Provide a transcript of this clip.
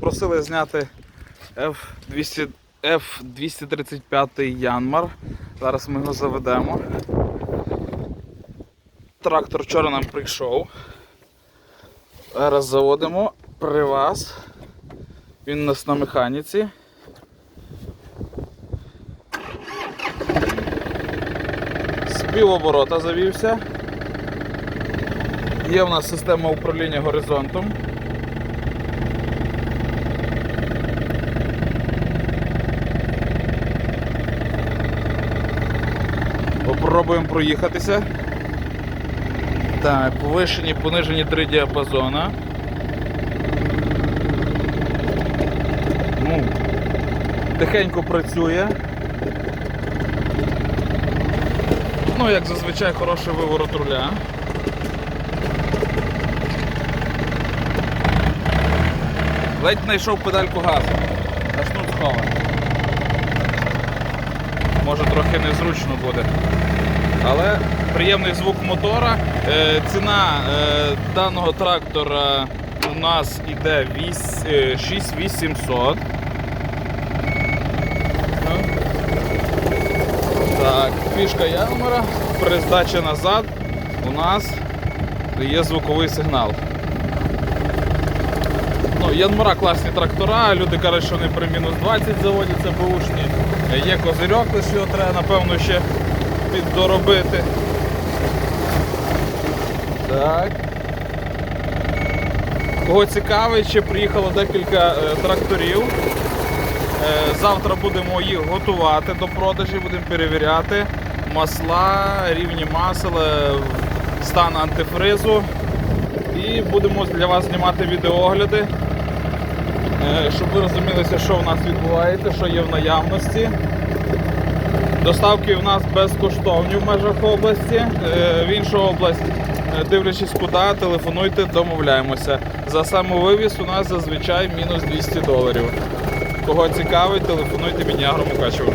Просили зняти F200, F235 Янмар. Зараз ми його заведемо. Трактор вчора нам прийшов. Зараз заводимо при вас. Він у нас на механіці. З півоборота завівся. Є в нас система управління горизонтом. Попробуємо проїхатися. Так, повишені, понижені три діапазона. Ну, тихенько працює. Ну, як зазвичай, хороший виворот руля. Ледь знайшов педальку газу. Аж тут сховано. Може трохи незручно буде. Але приємний звук мотора. Е, ціна е, даного трактора у нас йде е, 6800. Ну. Так, фішка Янмара. При здачі назад у нас є звуковий сигнал. Ну, Янмара класні трактора, люди кажуть, що вони при мінус 20 заводяться бушні. Є козирьок, лише його треба, напевно, ще піддоробити. Так. Кого цікавить, ще приїхало декілька е, тракторів. Е, завтра будемо їх готувати до продажі, будемо перевіряти масла, рівні масел, стан антифризу. І будемо для вас знімати відеогляди, е, щоб ви розумілися, що в нас відбувається, що є в наявності. Доставки в нас безкоштовні в межах області. Е, В іншу область, е, дивлячись куди, телефонуйте, домовляємося. За самовивіз у нас зазвичай мінус 200 доларів. Кого цікавить, телефонуйте мені Агро Мукачево.